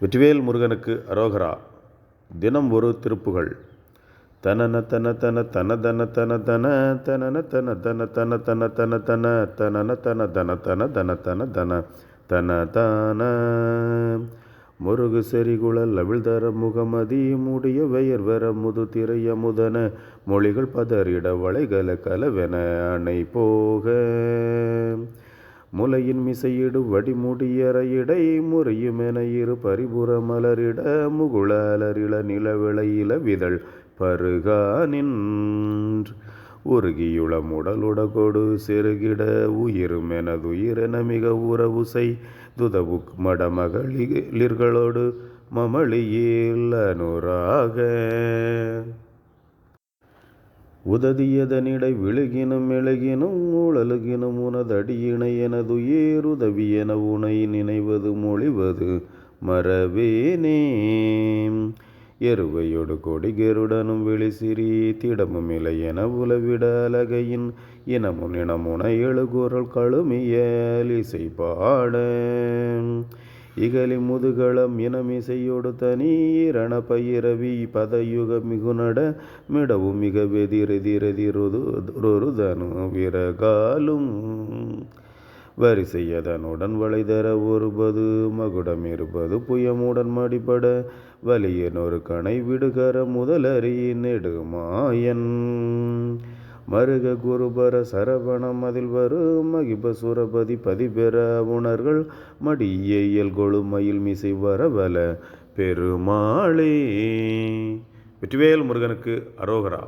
வெற்றிவேல் முருகனுக்கு அரோகரா தினம் ஒரு திருப்புகள் தனன தன தன தன தன தன தன தனன தன தன தன தன தன தன தனன தன தன தன தன தன தன தன தன முருகு செறிகுழல் அவிழ்தர முகமதி மூடிய வெயர் வர முது திரைய முதன மொழிகள் பதறிட வளைகல கலவென அணை போக முலையின் மிசையிடு வடிமுடியறையிடை இடை முறையுமென இரு பரிபுற மலரிட முகுளாலரிள நிலவிளையில விதழ் பருகா நின்று உருகியுள முடலுட கொடு செருகிட உயிருமெனதுயிரென மிக உறவுசை துதவு மடமகளிர்களோடு மமளியில் அனுராக. உததியதனிடை விழுகினும் மெழுகினும் ஊழலுகினும் உனதடியினை எனதுயேருதவி என உனை நினைவது மொழிவது மறவேனே எருவையொடு கொடிகருடனும் வெளிசிறி திடமும் இலை என உலவிட அலகையின் இனமுன் இனமுன எழுகுரல் கழுமியல் இசை பாட. இகலி முதுகளம் இனமிசையோடு தனி இரண பயிரவி பதயுக மிகுநட மிடவும் மிக வெதிரெதிரெதிருதனு விரகாலும். வரிசையதனுடன் வளைதர ஒருபது மகுடம் இருப்பது புயமுடன் மடிபட வலியனொரு கணை விடுகர முதலறி நெடுமாயன். மருக குருபர சரவணம் அதில் வரும். மகிப சுரபதி பதிபெற உணர்கள் மடியல் கொழுமையில் மிசை வரவல பெருமாளே. வெற்றிவேல் முருகனுக்கு அரோகரா.